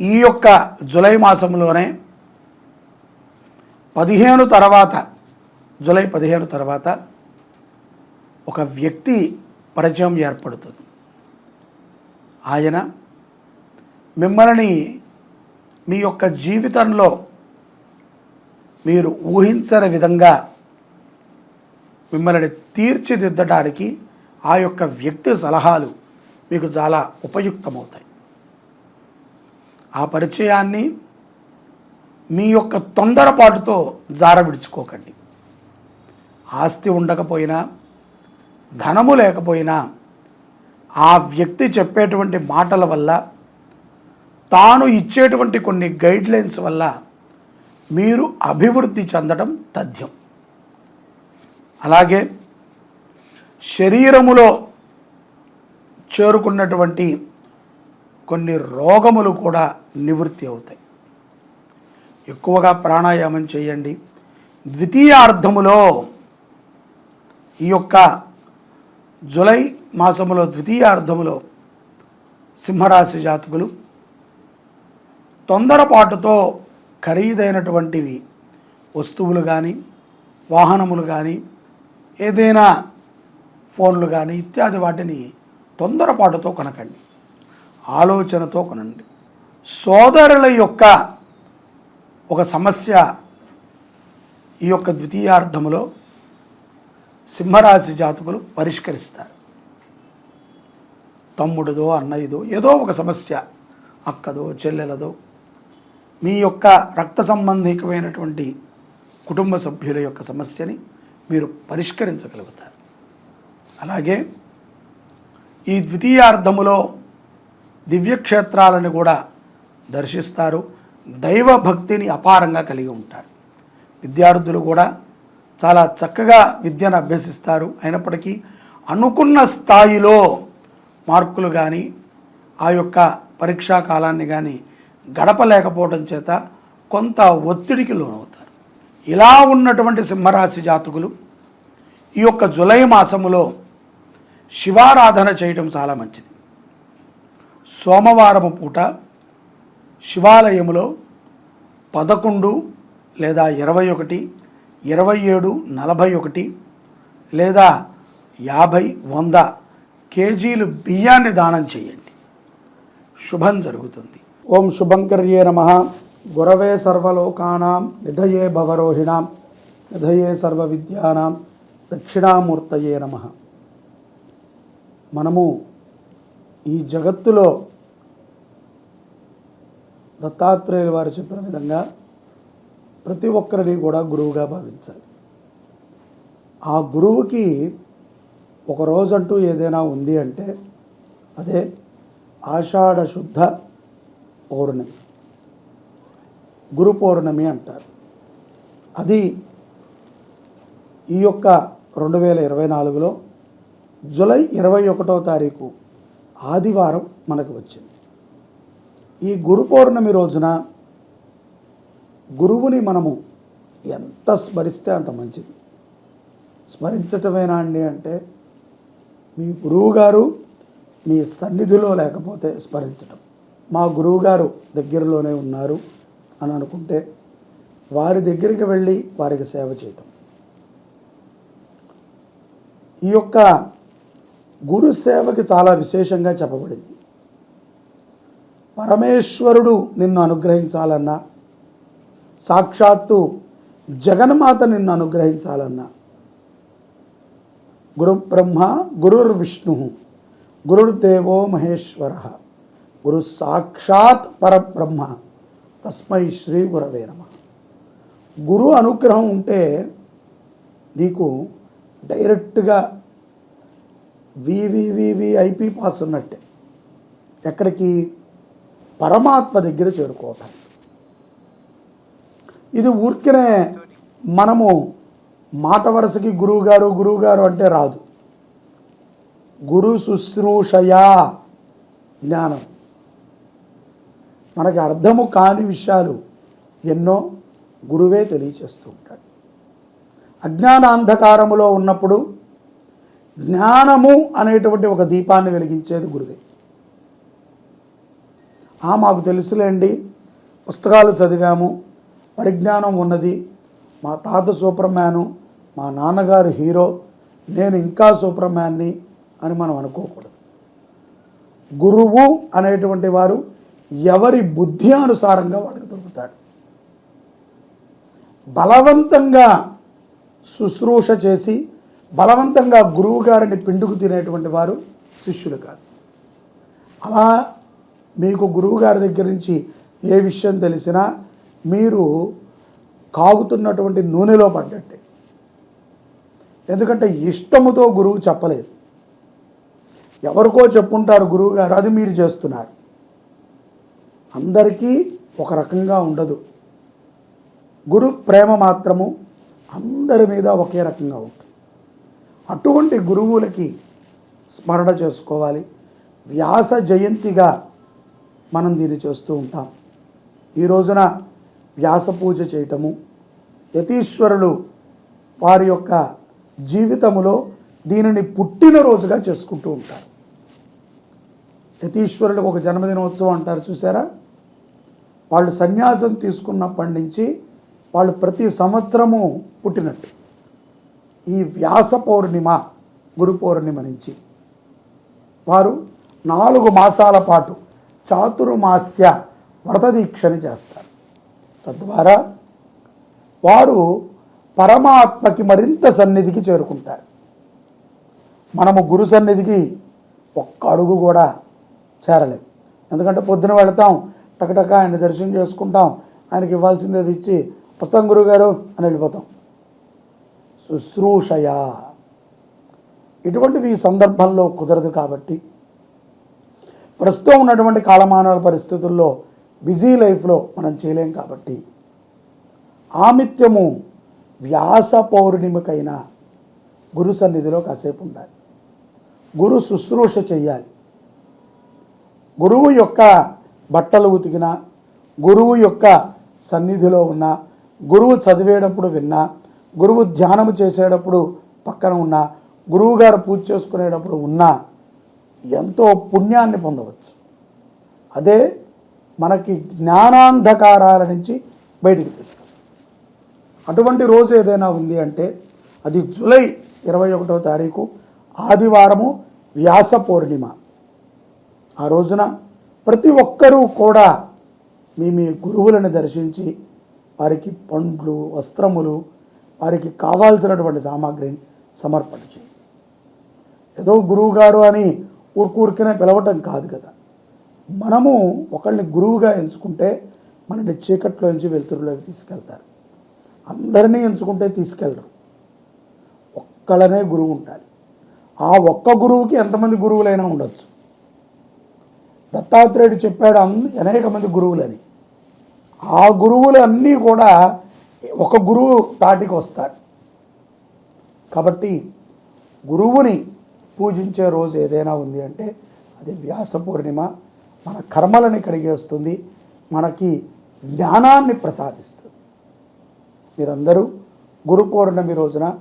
ఈ యొక్క జులై మాసంలోనే పదిహేను తర్వాత జులై పదిహేను తర్వాత ఒక వ్యక్తి పరిచయం ఏర్పడుతుంది. ఆయన మిమ్మల్ని మీ యొక్క జీవితంలో మీరు ఊహించని విధంగా మిమ్మల్ని తీర్చిదిద్దడానికి ఆ యొక్క వ్యక్తి సలహాలు మీకు చాలా ఉపయుక్తమవుతాయి. ఆ పరిచయాన్ని మీ యొక్క తొందరపాటుతో జార విడుచుకోకండి. ఆస్తి ఉండకపోయినా ధనము లేకపోయినా ఆ వ్యక్తి చెప్పేటువంటి మాటల వల్ల తాను ఇచ్చేటువంటి కొన్ని గైడ్లైన్స్ వల్ల మీరు అభివృద్ధి చెందడం తథ్యం. అలాగే శరీరములో చేరుకున్నటువంటి కొన్ని రోగములు కూడా నివృత్తి అవుతాయి. ఎక్కువగా ప్రాణాయామం చేయండి. ద్వితీయార్థములో ఈ యొక్క జులై మాసములో ద్వితీయార్థములో సింహరాశి జాతకులు తొందరపాటుతో ఖరీదైనటువంటివి వస్తువులు కానీ వాహనములు కానీ ఏదైనా ఫోన్లు కానీ ఇత్యాది వాటిని తొందరపాటుతో కొనకండి. ఆలోచనతో కొనండి. సోదరుల యొక్క ఒక సమస్య ఈ యొక్క ద్వితీయార్థములో సింహరాశి జాతకులు పరిష్కరిస్తారు. తమ్ముడిదో అన్నయ్యదో ఏదో ఒక సమస్య అక్కదో చెల్లెలదో మీ యొక్క రక్త సంబంధికమైనటువంటి కుటుంబ సభ్యుల యొక్క సమస్యని మీరు పరిష్కరించగలుగుతారు. అలాగే ఈ ద్వితీయార్థములో దివ్యక్షేత్రాలను కూడా దర్శిస్తారు. దైవ భక్తిని అపారంగా కలిగి ఉంటారు. విద్యార్థులు కూడా చాలా చక్కగా విద్యను అభ్యసిస్తారు. అయినప్పటికీ అనుకున్న స్థాయిలో మార్కులు కానీ ఆ యొక్క పరీక్షా కాలాన్ని కానీ గడపలేకపోవడం చేత కొంత ఒత్తిడికి లోనవుతారు. ఇలా ఉన్నటువంటి సింహరాశి జాతకులు ఈ యొక్క జులై మాసములో శివారాధన చేయడం చాలా మంచిది. సోమవారం పూట శివాలయములో పదకొండు లేదా ఇరవై ఒకటి ఇరవై ఏడు నలభై ఒకటి లేదా యాభై వంద కేజీలు బియ్యాన్ని దానం చేయండి. శుభం జరుగుతుంది. ఓం శుభంకర్యే నమ. గురవే సర్వలోకానాం నిధయే భవరోహిణాం నిధయే సర్వ విద్యానాం దక్షిణామూర్తయే నమ. మనము ఈ జగత్తులో దత్తాత్రేయుల వారు చెప్పిన విధంగా ప్రతి ఒక్కరిని కూడా గురువుగా భావించాలి. ఆ గురువుకి ఒక రోజంటూ ఏదైనా ఉంది అంటే అదే ఆషాఢ శుద్ధ పౌర్ణమి. గురు పౌర్ణమి అంటారు. అది ఈ యొక్క రెండు వేల ఇరవై నాలుగులో జూలై ఇరవై ఒకటో తారీఖు ఆదివారం మనకు వచ్చింది. ఈ గురు పౌర్ణమి రోజున గురువుని మనము ఎంత స్మరిస్తే అంత మంచిది. స్మరించటమేనా అండి అంటే మీ గురువు గారు మీ సన్నిధిలో లేకపోతే స్మరించటం. మా గురువు గారు దగ్గరలోనే ఉన్నారు అని అనుకుంటే వారి దగ్గరికి వెళ్ళి వారికి సేవ చేయటం. ఈ యొక్క గురు సేవకి చాలా విశేషంగా చెప్పబడింది. పరమేశ్వరుడు నిన్ను అనుగ్రహించాలన్నా సాక్షాత్తు జగన్మాత నిన్ను అనుగ్రహించాలన్నా. గురు బ్రహ్మ గురుర్ విష్ణు గురుర్దేవో మహేశ్వర. గురు సాక్షాత్ పరబ్రహ్మ తస్మై శ్రీ గురవే నమ. గురు అనుగ్రహం ఉంటే నీకు డైరెక్ట్గా వివివివిఐపి పాస్ ఉన్నట్టే. ఎక్కడికి? పరమాత్మ దగ్గర చేరుకోవటం. ఇది ఊరికనే మనము మాట వరుసకి గురువుగారు గురువుగారు అంటే రాదు. గురు శుశ్రూషయా జ్ఞానం. మనకి అర్థము కాని విషయాలు ఎన్నో గురువే తెలియచేస్తూ ఉంటాడు. అజ్ఞానాంధకారములో ఉన్నప్పుడు జ్ఞానము అనేటువంటి ఒక దీపాన్ని వెలిగించేది గురువే. మాకు తెలుసులేండి. పుస్తకాలు చదివాము. పరిజ్ఞానం ఉన్నది. మా తాత సూపర్ మ్యాను మా నాన్నగారు హీరో నేను ఇంకా సూపర్ మ్యాన్ని అని మనం అనుకోకూడదు. గురువు అనేటువంటి వారు ఎవరి బుద్ధి అనుసారంగా వాళ్ళకి దొరుకుతాడు. బలవంతంగా శుశ్రూష చేసి బలవంతంగా గురువు గారిని పిండుకు తినేటువంటి వారు శిష్యులు కాదు. అలా మీకు గురువుగారి దగ్గర నుంచి ఏ విషయం తెలిసినా మీరు కాగుతున్నటువంటి నూనెలో పడ్డట్టే. ఎందుకంటే ఇష్టముతో గురువు చెప్పలేదు. ఎవరికో చెప్పుంటారు గురువుగారు అది మీరు చేస్తున్నారు. అందరికీ ఒక రకంగా ఉండదు. గురు ప్రేమ మాత్రము అందరి మీద ఒకే రకంగా ఉంటుంది. అటువంటి గురువులకి స్మరణ చేసుకోవాలి. వ్యాస జయంతిగా మనం దీన్ని చేస్తూ ఉంటాం. ఈ రోజున వ్యాస పూజ చేయటము యతీశ్వరులు వారి యొక్క జీవితములో దీనిని పుట్టినరోజుగా చేసుకుంటూ ఉంటారు. యతీశ్వరులకు ఒక జన్మదినోత్సవం అంటారు చూసారా? వాళ్ళు సన్యాసం తీసుకున్నప్పటి నుంచి వాళ్ళు ప్రతి సంవత్సరము పుట్టినట్టు. ఈ వ్యాస పౌర్ణిమ గురు పౌర్ణిమ నుంచి వారు నాలుగు మాసాల పాటు చాతుర్మాస్య వ్రతదీక్షని చేస్తారు. తద్వారా వారు పరమాత్మకి మరింత సన్నిధికి చేరుకుంటారు. మనము గురు సన్నిధికి ఒక్క అడుగు కూడా చేరలేం. ఎందుకంటే పొద్దున వెళతాం టకటక ఆయన దర్శనం చేసుకుంటాం ఆయనకి ఇవ్వాల్సింది అది ఇచ్చి వస్తాం గురుగారు అని వెళ్ళిపోతాం. శుశ్రూషయా. ఇటువంటివి ఈ సందర్భంలో కుదరదు కాబట్టి ప్రస్తుతం ఉన్నటువంటి కాలమానాల పరిస్థితుల్లో బిజీ లైఫ్లో మనం చేయలేం కాబట్టి ఆమిత్యము వ్యాస పౌర్ణిమకైనా గురు సన్నిధిలో కాసేపు ఉండాలి. గురు శుశ్రూష చేయాలి గురువు యొక్క బట్టలు ఉతికిన గురువు యొక్క సన్నిధిలో ఉన్న గురువు చదివేటప్పుడు విన్నా గురువు ధ్యానము చేసేటప్పుడు పక్కన ఉన్న గురువు గారు పూజ చేసుకునేటప్పుడు ఉన్నా ఎంతో పుణ్యాన్ని పొందవచ్చు. అదే మనకి జ్ఞానాంధకారాల నుంచి బయటికి తీస్తుంది అటువంటి రోజు ఏదైనా ఉంది అంటే అది జూలై ఇరవై ఒకటో తారీఖు ఆదివారము వ్యాస పౌర్ణిమ. ఆ రోజున ప్రతి ఒక్కరూ కూడా మీ మీ గురువులను దర్శించి వారికి పండ్లు వస్త్రములు వారికి కావాల్సినటువంటి సామాగ్రిని సమర్పణ చేయండి. ఏదో గురువు గారు అని ఊరికూరికనే పిలవటం కాదు కదా. మనము ఒకళ్ళని గురువుగా ఎంచుకుంటే మనని చీకట్లో నుంచి వెలుతురులోకి తీసుకెళ్తారు. అందరినీ ఎంచుకుంటే తీసుకెళ్ళరు ఒక్కళ్ళనే గురువు ఉండాలి. ఆ ఒక్క గురువుకి ఎంతమంది గురువులైనా ఉండొచ్చు. దత్తాత్రేయుడు చెప్పాడు అనేక మంది గురువులని. ఆ గురువులు అన్నీ కూడా ఒక గురువు తాటికి వస్తాడు కాబట్టి గురువుని పూజించే రోజు ఏదైనా ఉంది అంటే అది వ్యాస పూర్ణిమ. మన కర్మలని కడిగేస్తుంది మనకి జ్ఞానాన్ని ప్రసాదిస్తుంది. మీరందరూ గురు పౌర్ణమి రోజున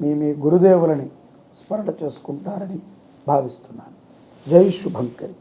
మీ మీ గురుదేవులని స్మరణ చేసుకుంటారని భావిస్తున్నాను. జై శుభంకరి.